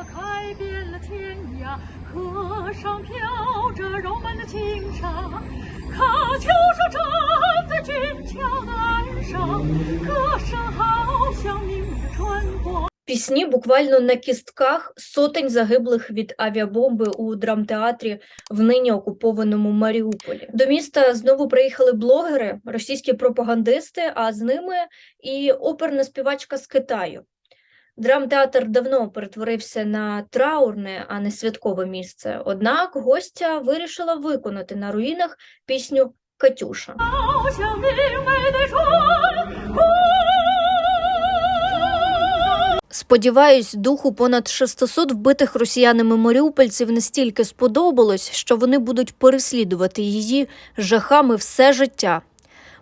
开遍了天涯，河上飘着柔漫的轻纱。喀秋莎站在俊俏的岸上，歌声好像明媚的春光。 Пісні буквально на кістках сотень загиблих від авіабомби у драмтеатрі в нині окупованому Маріуполі. До міста знову приїхали блогери, російські пропагандисти, а з ними і оперна співачка з Китаю. Драмтеатр давно перетворився на траурне, а не святкове місце. Однак гостя вирішила виконати на руїнах пісню Катюша. Сподіваюсь, духу понад 600 вбитих росіянами маріупольців настільки сподобалось, що вони будуть переслідувати її жахами все життя.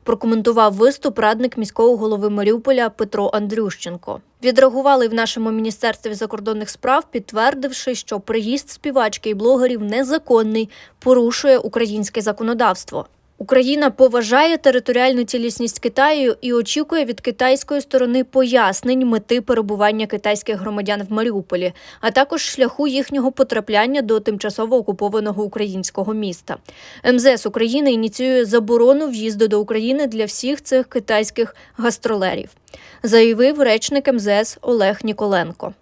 Прокоментував виступ радник міського голови Маріуполя Петро Андрющенко. Відреагували в нашому міністерстві закордонних справ, підтвердивши, що приїзд співачки і блогерів незаконний, порушує українське законодавство. Україна поважає територіальну цілісність Китаю і очікує від китайської сторони пояснень мети перебування китайських громадян в Маріуполі, а також шляху їхнього потрапляння до тимчасово окупованого українського міста. МЗС України ініціює заборону в'їзду до України для всіх цих китайських гастролерів, заявив речник МЗС Олег Ніколенко.